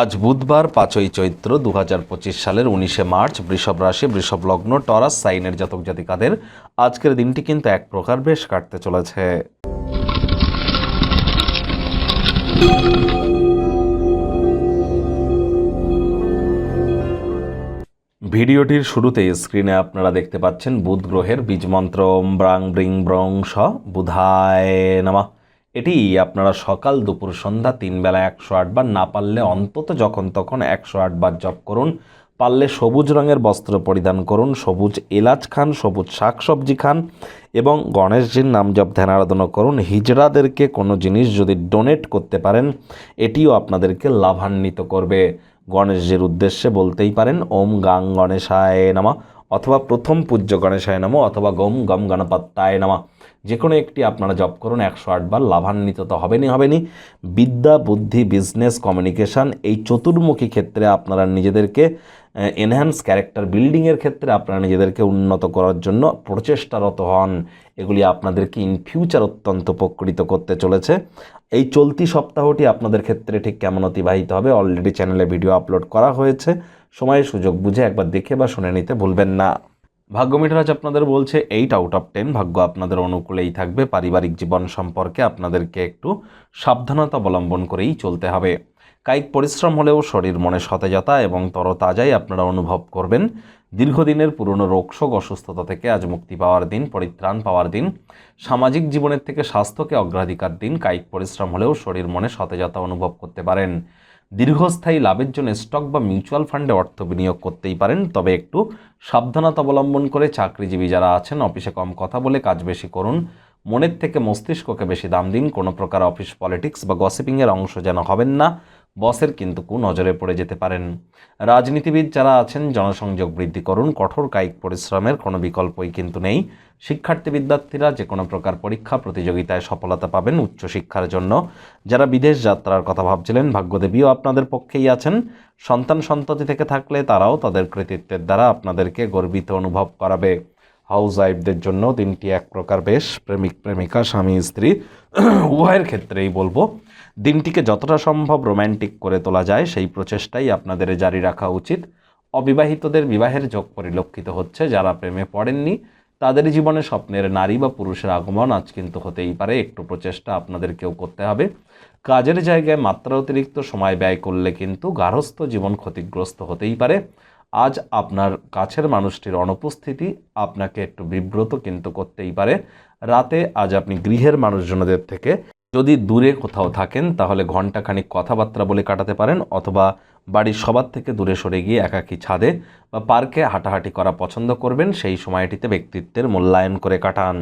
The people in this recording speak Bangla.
আজ বুধবার, পাঁচই চৈত্র দু হাজার পঁচিশ সালের উনিশে মার্চ, বৃষভ রাশি, বৃষভ লগ্ন, টরাস, সাইনের জাতক জাতিকাদের আজকের দিনটি কিন্তু এক প্রকার বেশ কাটতে চলেছে। ভিডিওটির শুরুতে স্ক্রিনে আপনারা দেখতে পাচ্ছেন বুধ গ্রহের বীজমন্ত্র ব্রাং ব্রিং ব্রং স বুধায় নামা। এটি আপনারা সকাল দুপুর সন্ধ্যা তিন বেলা একশো আটবার না পারলে অন্তত যখন তখন একশো আটবার জপ করুন। পারলে সবুজ রঙের বস্ত্র পরিধান করুন, সবুজ এলাচ খান, সবুজ শাকসবজি খান এবং গণেশজির নাম জপ ধ্যান আরাধনা করুন। হিজড়াদেরকে কোনো জিনিস যদি ডোনেট করতে পারেন, এটিও আপনাদেরকে লাভান্বিত করবে। গণেশজির উদ্দেশ্যে বলতেই পারেন, ওম গাং গণেশায় নামা অথবা প্রথম পূজ্য গণেশায় নামা অথবা গম গম গণপত্তায় নামা। যে কোনো একটি আপনারা জব করুন, একশো আটবার লাভান্বিত তো হবেনই হবেনি বিদ্যা, বুদ্ধি বিজনেস কমিউনিকেশান এই চতুর্মুখী ক্ষেত্রে আপনারা নিজেদেরকে এনহ্যান্স ক্যারেক্টার বিল্ডিংয়ের ক্ষেত্রে আপনারা নিজেদেরকে উন্নত করার জন্য প্রচেষ্টারত হন। এগুলি আপনাদেরকে ইন ফিউচার অত্যন্ত উপকৃত করতে চলেছে। এই চলতি সপ্তাহটি আপনাদের ক্ষেত্রে ঠিক কেমন অতিবাহিত হবে অলরেডি চ্যানেলে ভিডিও আপলোড করা হয়েছে। সময় সুযোগ বুঝে একবার দেখে বা শুনে নিতে ভুলবেন না। ভাগ্য মিটারাজ আপনাদের বলছে এইট আউট অফ টেন ভাগ্য আপনাদের অনুকূলেই থাকবে। পারিবারিক জীবন সম্পর্কে আপনাদেরকে একটু সাবধানতা অবলম্বন করেই চলতে হবে। কায়িক পরিশ্রম হলেও শরীর মনে সতেজতা এবং তরতাজাই আপনারা অনুভব করবেন। দীর্ঘদিনের পুরনো রোগশোক অসুস্থতা থেকে আজ মুক্তি পাওয়ার দিন, পরিত্রাণ পাওয়ার দিন। সামাজিক জীবনের থেকে স্বাস্থ্যকে অগ্রাধিকার দিন। কায়িক পরিশ্রম হলেও শরীর মনে সতেজতা অনুভব করতে পারেন। দীর্ঘস্থায়ী লাভের জন্য স্টক বা মিউচুয়াল ফান্ডে অর্থ বিনিয়োগ করতেই পারেন। তবে একটু সাবধানতা অবলম্বন করে চাকরিজীবী যারা আছেন, অফিসে কম কথা বলে কাজ বেশি করুন। মনের থেকে মস্তিষ্ককে বেশি দাম দিন। কোনো প্রকার অফিস পলিটিক্স বা গসিপিংয়ের অংশ যেন হবেন না। বসের কিন্তু কু নজরে পড়ে যেতে পারেন। রাজনীতিবিদ যারা আছেন, জনসংযোগ বৃদ্ধি করুন, কঠোর কায়িক পরিশ্রমের কোনো বিকল্পই কিন্তু নেই। শিক্ষার্থী বিদ্যার্থীরা যে কোনো প্রকার পরীক্ষা, প্রতিযোগিতায় সফলতা পাবেন উচ্চশিক্ষার জন্য। যারা বিদেশ যাত্রার কথা ভাবছিলেন, ভাগ্যদেবীও আপনাদের পক্ষেই আছেন। সন্তান সন্ততি থেকে থাকলে তারাও তাদের কৃতিত্বের দ্বারা আপনাদেরকে গর্বিত অনুভব করাবে। হাউস ওয়াইফদের জন্য দিনটি এক প্রকার বেশ প্রেমিক প্রেমিকা, স্বামী, স্ত্রী, উভয়ের ক্ষেত্রেই বলব। দিনটিকে যতটা সম্ভব রোম্যান্টিক করে তোলা যায়, সেই প্রচেষ্টাই আপনাদের জারি রাখা উচিত। অবিবাহিতদের বিবাহের যোগ পরিলক্ষিত হচ্ছে, যারা প্রেমে পড়েননি, তাদের জীবনে স্বপ্নের নারী বা পুরুষের আগমন আজ কিন্তু হতেই পারে, একটু প্রচেষ্টা আপনাদেরকেও করতে হবে। কাজের জায়গায় মাত্রা অতিরিক্ত সময় ব্যয় করলে কিন্তু গার্হস্থ্য জীবন ক্ষতিগ্রস্ত হতেই পারে। আজ আপনার কাছের মানুষটির অনুপস্থিতি আপনাকে একটু বিব্রত কিন্তু করতেই পারে। রাতে আজ আপনি গৃহের মানুষজনদের থেকে যদি দূরে কোথাও থাকেন, তাহলে ঘন্টাখানিক কথাবার্তা বলে কাটাতে পারেন অথবা বাড়ির সবার থেকে দূরে সরে গিয়ে একাকী ছাদে বা পার্কে হাঁটাহাঁটি করা পছন্দ করবেন, সেই সময়টিতে ব্যক্তিত্বের মূল্যায়ন করে কাটান।